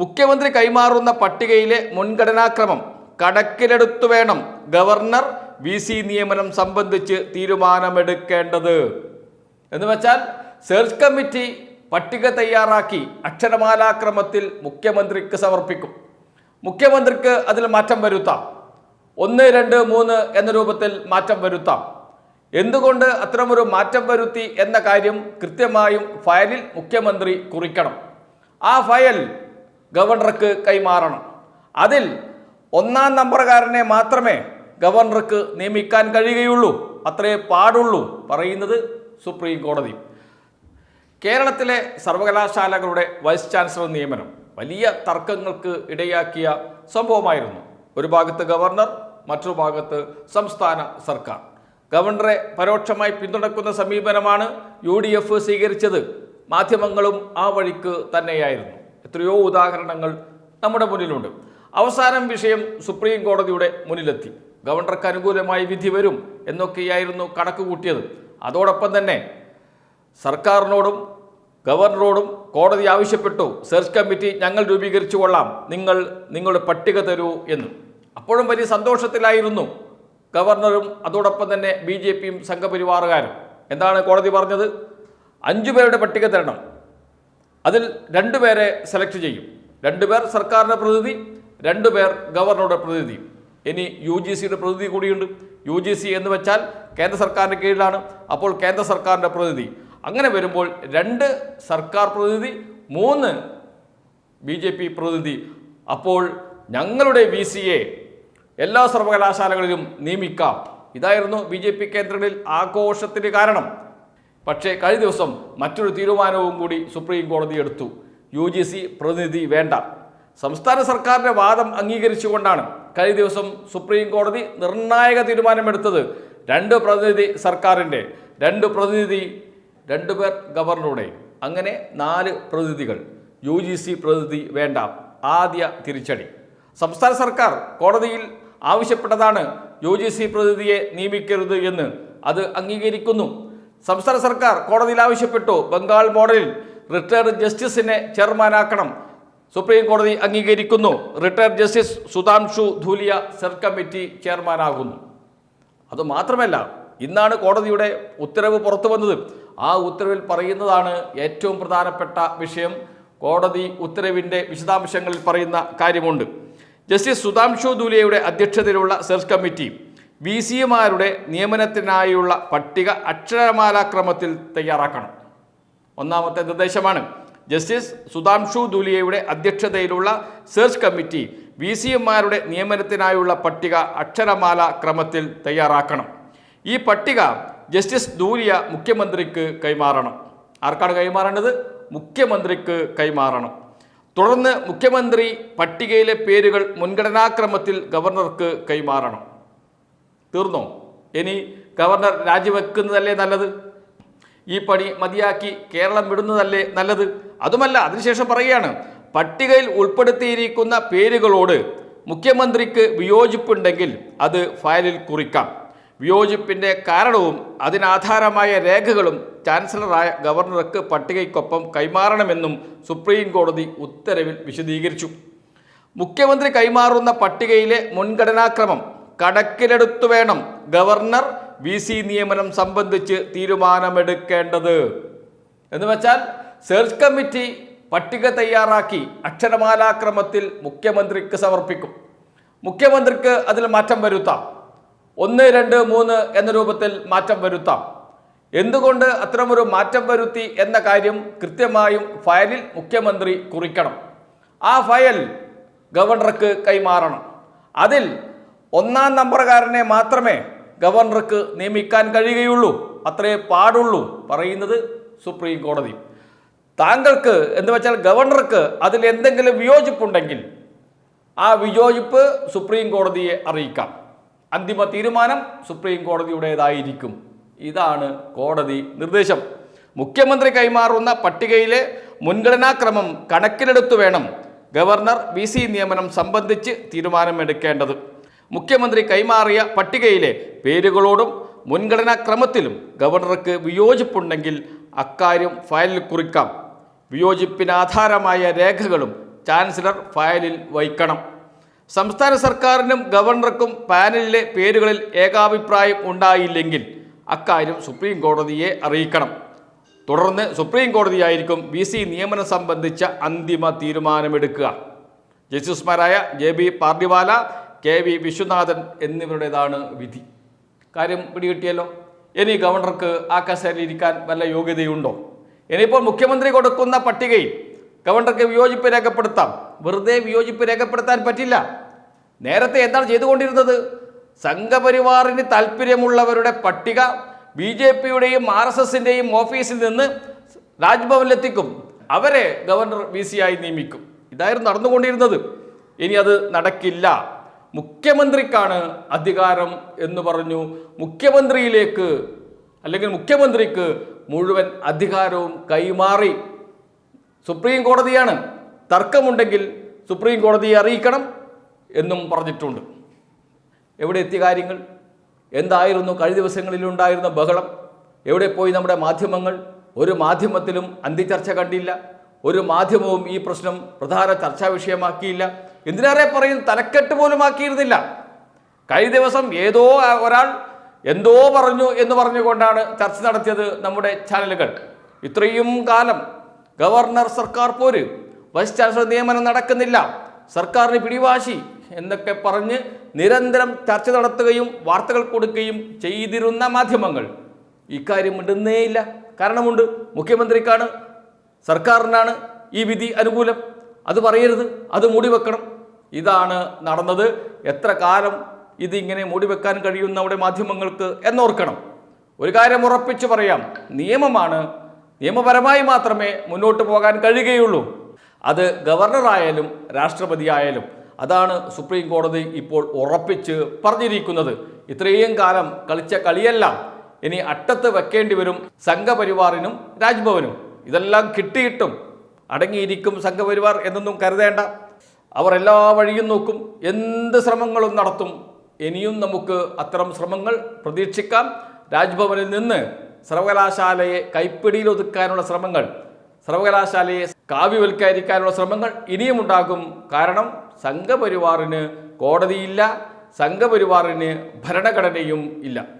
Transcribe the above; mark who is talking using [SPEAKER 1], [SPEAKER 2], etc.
[SPEAKER 1] മുഖ്യമന്ത്രി കൈമാറുന്ന പട്ടികയിലെ മുൻഗണനാക്രമം കടക്കിലെടുത്തു വേണം ഗവർണർ വി സി നിയമനം സംബന്ധിച്ച് തീരുമാനമെടുക്കേണ്ടത്. എന്ന് വെച്ചാൽ സെർച്ച് കമ്മിറ്റി പട്ടിക തയ്യാറാക്കി അക്ഷരമാലാക്രമത്തിൽ മുഖ്യമന്ത്രിക്ക് സമർപ്പിക്കും. മുഖ്യമന്ത്രിക്ക് അതിൽ മാറ്റം വരുത്താം. ഒന്ന് രണ്ട് മൂന്ന് എന്ന രൂപത്തിൽ മാറ്റം വരുത്താം. എന്തുകൊണ്ട് അത്തരമൊരു മാറ്റം വരുത്തി എന്ന കാര്യം കൃത്യമായും ഫയലിൽ മുഖ്യമന്ത്രി കുറിക്കണം. ആ ഫയൽ ഗവർണർക്ക് കൈമാറണം. അതിൽ ഒന്നാം നമ്പറുകാരനെ മാത്രമേ ഗവർണർക്ക് നിയമിക്കാൻ കഴിയുകയുള്ളൂ. അത്രേ പാടുള്ളൂ പറയുന്നത് സുപ്രീം കോടതി. കേരളത്തിലെ സർവകലാശാലകളുടെ വൈസ് ചാൻസലർ നിയമനം വലിയ തർക്കങ്ങൾക്ക് ഇടയാക്കിയ സംഭവമായിരുന്നു. ഒരു ഭാഗത്ത് ഗവർണർ മറ്റൊരു ഭാഗത്ത് സംസ്ഥാന സർക്കാർ. ഗവർണറെ പരോക്ഷമായി പിന്തുണക്കുന്ന സമീപനമാണ് യു സ്വീകരിച്ചത്. മാധ്യമങ്ങളും ആ വഴിക്ക് തന്നെയായിരുന്നു. എത്രയോ ഉദാഹരണങ്ങൾ നമ്മുടെ മുന്നിലുണ്ട്. അവസാനം വിഷയം സുപ്രീം കോടതിയുടെ മുന്നിലെത്തി. ഗവർണർക്ക് അനുകൂലമായി വിധി വരും എന്നൊക്കെയായിരുന്നു കണക്ക് കൂട്ടിയത് അതോടൊപ്പം തന്നെ സർക്കാരിനോടും ഗവർണറോടും കോടതി ആവശ്യപ്പെട്ടു. സെർച്ച് കമ്മിറ്റി ഞങ്ങൾ രൂപീകരിച്ചു കൊള്ളാം. നിങ്ങൾ നിങ്ങളുടെ പട്ടിക തരൂ എന്ന്. അപ്പോഴും വലിയ സന്തോഷത്തിലായിരുന്നു ഗവർണറും അതോടൊപ്പം തന്നെ ബി ജെ പിയും സംഘപരിവാറുകാരും. എന്താണ് കോടതി പറഞ്ഞത്? അഞ്ചു പേരുടെ പട്ടിക തരണം. അതിൽ രണ്ടുപേരെ സെലക്ട് ചെയ്യും. രണ്ടുപേർ സർക്കാരിന്റെ പ്രതിനിധി രണ്ടുപേർ ഗവർണറുടെ പ്രതിനിധി. ഇനി യു ജി സിയുടെ പ്രതിനിധി കൂടിയുണ്ട്. യു ജി സി എന്ന് വെച്ചാൽ കേന്ദ്ര സർക്കാരിന്റെ കീഴിലാണ്. അപ്പോൾ കേന്ദ്ര സർക്കാരിന്റെ പ്രതിനിധി. അങ്ങനെ വരുമ്പോൾ രണ്ട് സർക്കാർ പ്രതിനിധി മൂന്ന് ബി ജെ പി പ്രതിനിധി. അപ്പോൾ ഞങ്ങളുടെ വി സിയെ എല്ലാ സർവകലാശാലകളിലും നിയമിക്കാം. ഇതായിരുന്നു ബി ജെ പി കേന്ദ്രങ്ങളിൽ ആഘോഷത്തിന് കാരണം. പക്ഷേ കഴിഞ്ഞ ദിവസം മറ്റൊരു തീരുമാനവും കൂടി സുപ്രീം കോടതി എടുത്തു. യു ജി സി പ്രതിനിധി വേണ്ട. സംസ്ഥാന സർക്കാരിന്റെ വാദം അംഗീകരിച്ചുകൊണ്ടാണ് കഴിഞ്ഞ ദിവസം സുപ്രീം കോടതി നിർണായക തീരുമാനമെടുത്തത്. രണ്ട് പ്രതിനിധി സർക്കാരിന്റെ രണ്ട് പ്രതിനിധി രണ്ടുപേർ ഗവർണറുടെ. അങ്ങനെ നാല് പ്രതിനിധികൾ യു ജി സി പ്രതിനിധി വേണ്ട ആദ്യ തിരിച്ചടി. സംസ്ഥാന സർക്കാർ കോടതിയിൽ ആവശ്യപ്പെട്ടതാണ് യു ജി സി പ്രതിനിധിയെ നിയമിക്കരുത് എന്ന്. അത് അംഗീകരിക്കുന്നു. സംസ്ഥാന സർക്കാർ കോടതിയിൽ ആവശ്യപ്പെട്ടു ബംഗാൾ മോഡലിൽ റിട്ടയർഡ് ജസ്റ്റിസിനെ ചെയർമാനാക്കണം. സുപ്രീം കോടതി അംഗീകരിക്കുന്നു. Retired justice Sudhanshu Dhulia search committee ചെയർമാനാകുന്നു. അതുമാത്രമല്ല ഇന്നാണ് കോടതിയുടെ ഉത്തരവ് പുറത്തു വന്നത് ആ ഉത്തരവിൽ പറയുന്നതാണ് ഏറ്റവും പ്രധാനപ്പെട്ട വിഷയം. കോടതി ഉത്തരവിന്റെ വിശദാംശങ്ങളിൽ പറയുന്ന കാര്യമുണ്ട്. ജസ്റ്റിസ് സുധാംശു ധൂലിയയുടെ അധ്യക്ഷതയിലുള്ള സെർച്ച് കമ്മിറ്റി വി സിമാരുടെ നിയമനത്തിനായുള്ള പട്ടിക അക്ഷരമാലാക്രമത്തിൽ തയ്യാറാക്കണം. ഒന്നാമത്തെ നിർദ്ദേശമാണ് ജസ്റ്റിസ് സുധാംശു ദുലിയയുടെ അധ്യക്ഷതയിലുള്ള സെർച്ച് കമ്മിറ്റി വി സി നിയമനത്തിനായുള്ള പട്ടിക അക്ഷരമാല ക്രമത്തിൽ തയ്യാറാക്കണം. ഈ പട്ടിക ജസ്റ്റിസ് ദൂലിയ മുഖ്യമന്ത്രിക്ക് കൈമാറണം. ആർക്കാണ് കൈമാറേണ്ടത്? മുഖ്യമന്ത്രിക്ക് കൈമാറണം. തുടർന്ന് മുഖ്യമന്ത്രി പട്ടികയിലെ പേരുകൾ മുൻഗണനാക്രമത്തിൽ ഗവർണർക്ക് കൈമാറണം. തീർന്നോ? ഇനി ഗവർണർ രാജിവെക്കുന്നതല്ലേ നല്ലത്? ഈ പണി മതിയാക്കി കേരളം വിടുന്നതല്ലേ നല്ലത്? അതുമല്ല അതിനുശേഷം പറയുകയാണ് പട്ടികയിൽ ഉൾപ്പെടുത്തിയിരിക്കുന്ന പേരുകളോട് മുഖ്യമന്ത്രിക്ക് വിയോജിപ്പുണ്ടെങ്കിൽ അത് ഫയലിൽ കുറിക്കാം. വിയോജിപ്പിന്റെ കാരണവും അതിനാധാരമായ രേഖകളും ചാൻസലറായ ഗവർണർക്ക് പട്ടികയ്ക്കൊപ്പം കൈമാറണമെന്നും സുപ്രീം കോടതി ഉത്തരവിൽ വിശദീകരിച്ചു. മുഖ്യമന്ത്രി കൈമാറുന്ന പട്ടികയിലെ മുൻഗണനാക്രമം കണക്കിലെടുത്തു വേണം ഗവർണർ വി സി നിയമനം സംബന്ധിച്ച് തീരുമാനമെടുക്കേണ്ടത്. എന്ന് വെച്ചാൽ സെർച്ച് കമ്മിറ്റി പട്ടിക തയ്യാറാക്കി അക്ഷരമാലാക്രമത്തിൽ മുഖ്യമന്ത്രിക്ക് സമർപ്പിക്കും. മുഖ്യമന്ത്രിക്ക് അതിൽ മാറ്റം വരുത്താം. ഒന്ന് രണ്ട് മൂന്ന് എന്ന രൂപത്തിൽ മാറ്റം വരുത്താം. എന്തുകൊണ്ട് അത്തരമൊരു മാറ്റം വരുത്തി എന്ന കാര്യം കൃത്യമായും ഫയലിൽ മുഖ്യമന്ത്രി കുറിക്കണം. ആ ഫയൽ ഗവർണർക്ക് കൈമാറണം. അതിൽ ഒന്നാം നമ്പറുകാരനെ മാത്രമേ ഗവർണർക്ക് നിയമിക്കാൻ കഴിയുകയുള്ളൂ. അത്രേ പാടുള്ളൂ പറയുന്നത് സുപ്രീം കോടതി. താങ്കൾക്ക് എന്ന് വെച്ചാൽ ഗവർണർക്ക് അതിൽ എന്തെങ്കിലും വിയോജിപ്പുണ്ടെങ്കിൽ ആ വിയോജിപ്പ് സുപ്രീം കോടതിയെ അറിയിക്കാം. അന്തിമ തീരുമാനം സുപ്രീം കോടതിയുടേതായിരിക്കും. ഇതാണ് കോടതി നിർദ്ദേശം. മുഖ്യമന്ത്രി കൈമാറുന്ന പട്ടികയിലെ മുൻഗണനാക്രമം കണക്കിലെടുത്തു വേണം ഗവർണർ വി നിയമനം സംബന്ധിച്ച് തീരുമാനമെടുക്കേണ്ടത്. മുഖ്യമന്ത്രി കൈമാറിയ പട്ടികയിലെ പേരുകളോടും മുൻഗണനാക്രമത്തിലും ഗവർണർക്ക് വിയോജിപ്പുണ്ടെങ്കിൽ അക്കാര്യം ഫയലിൽ കുറിക്കാം. വിയോജിപ്പിനാധാരമായ രേഖകളും ചാൻസലർ ഫയലിൽ വയ്ക്കണം. സംസ്ഥാന സർക്കാരിനും ഗവർണർക്കും പാനലിലെ പേരുകളിൽ ഏകാഭിപ്രായം ഉണ്ടായില്ലെങ്കിൽ അക്കാര്യം സുപ്രീം കോടതിയെ അറിയിക്കണം. തുടർന്ന് സുപ്രീം കോടതിയായിരിക്കും വി സി നിയമനം സംബന്ധിച്ച അന്തിമ തീരുമാനമെടുക്കുക. ജസ്റ്റിസുമാരായ J B Pardiwala K V Viswanathan എന്നിവരുടേതാണ് വിധി. കാര്യം പിടികിട്ടിയല്ലോ? ഇനി ഗവർണർക്ക് ആ കസേരയിൽ ഇരിക്കാൻ വല്ല യോഗ്യതയുണ്ടോ? ഇനിയിപ്പോൾ മുഖ്യമന്ത്രി കൊടുക്കുന്ന പട്ടികയിൽ ഗവർണർക്ക് വിയോജിപ്പ് രേഖപ്പെടുത്താം. വെറുതെ വിയോജിപ്പ് രേഖപ്പെടുത്താൻ പറ്റില്ല. നേരത്തെ എന്താണ് ചെയ്തുകൊണ്ടിരുന്നത്? സംഘപരിവാറിന് താല്പര്യമുള്ളവരുടെ പട്ടിക ബി ജെ പിയുടെയും ആർ എസ് എസിന്റെയും ഓഫീസിൽ നിന്ന് രാജ്ഭവനിലെത്തിക്കും. അവരെ ഗവർണർ വി ആയി നിയമിക്കും. ഇതായിരുന്നു നടന്നുകൊണ്ടിരുന്നത്. ഇനി അത് നടക്കില്ല. മുഖ്യമന്ത്രിക്കാണ് അധികാരം എന്ന് പറഞ്ഞു മുഖ്യമന്ത്രിയിലേക്ക് അല്ലെങ്കിൽ മുഖ്യമന്ത്രിക്ക് മുഴുവൻ അധികാരവും കൈമാറി. സുപ്രീം കോടതിയാണ്. തർക്കമുണ്ടെങ്കിൽ സുപ്രീം കോടതിയെ അറിയിക്കണം എന്നും പറഞ്ഞിട്ടുണ്ട്. എവിടെ എത്തിയ കാര്യങ്ങൾ? എന്തായിരുന്നു? കഴിഞ്ഞ ദിവസങ്ങളിലുണ്ടായിരുന്ന ബഹളം. എവിടെ പോയി നമ്മുടെ മാധ്യമങ്ങൾ? ഒരു മാധ്യമത്തിലും അന്തിചർച്ച കണ്ടില്ല. ഒരു മാധ്യമവും ഈ പ്രശ്നം പ്രധാന ചർച്ചാ വിഷയമാക്കിയില്ല. എന്തിനേറെ പറയും? തലക്കെട്ട് പോലും ആക്കിയിരുന്നില്ല. കഴിഞ്ഞ ദിവസം ഏതോ ഒരാൾ എന്തോ പറഞ്ഞു എന്ന് പറഞ്ഞുകൊണ്ടാണ് ചർച്ച നടത്തിയത് നമ്മുടെ ചാനലുകൾ. ഇത്രയും കാലം ഗവർണർ സർക്കാർ പോര്. വൈസ് ചാൻസലർ നിയമനം നടക്കുന്നില്ല. സർക്കാരിന് പിടിവാശി എന്നൊക്കെ പറഞ്ഞ് നിരന്തരം ചർച്ച നടത്തുകയും വാർത്തകൾ കൊടുക്കുകയും ചെയ്തിരുന്ന മാധ്യമങ്ങൾ. ഇക്കാര്യം ഇടുന്നേയില്ല കാരണമുണ്ട്. മുഖ്യമന്ത്രിക്കാണ് സർക്കാരിനാണ് ഈ വിധി അനുകൂലം. അത് പറയരുത് അത് മൂടിവെക്കണം ഇതാണ് നടന്നത്. എത്ര കാലം ഇതിങ്ങനെ മൂടിവെക്കാൻ കഴിയും നമ്മുടെ മാധ്യമങ്ങൾക്ക് എന്നോർക്കണം. ഒരു കാര്യം ഉറപ്പിച്ചു പറയാം. നിയമമാണ് നിയമപരമായി മാത്രമേ മുന്നോട്ട് പോകാൻ കഴിയുകയുള്ളൂ. അത് ഗവർണറായാലും രാഷ്ട്രപതി ആയാലും അതാണ് സുപ്രീം കോടതി ഇപ്പോൾ ഉറപ്പിച്ച് പറഞ്ഞിരിക്കുന്നത്. ഇത്രയും കാലം കളിച്ച കളിയെല്ലാം ഇനി അട്ടത്ത് വെക്കേണ്ടി വരും സംഘപരിവാറിനും രാജ്ഭവനും. ഇതെല്ലാം കിട്ടിയിട്ടും അടങ്ങിയിരിക്കും സംഘപരിവാർ എന്നൊന്നും കരുതേണ്ട. അവർ എല്ലാ വഴിയും നോക്കും എന്ത് ശ്രമങ്ങളും നടത്തും. ഇനിയും നമുക്ക് അത്തരം ശ്രമങ്ങൾ പ്രതീക്ഷിക്കാം. രാജ്ഭവനിൽ നിന്ന് സർവകലാശാലയെ കൈപ്പിടിയിൽ ഒതുക്കാനുള്ള ശ്രമങ്ങൾ സർവകലാശാലയെ കാവ്യവൽക്കരിക്കാനുള്ള ശ്രമങ്ങൾ ഇനിയും ഉണ്ടാകും. കാരണം സംഘപരിവാറിന് കോടതിയില്ല സംഘപരിവാറിന് ഭരണഘടനയും ഇല്ല.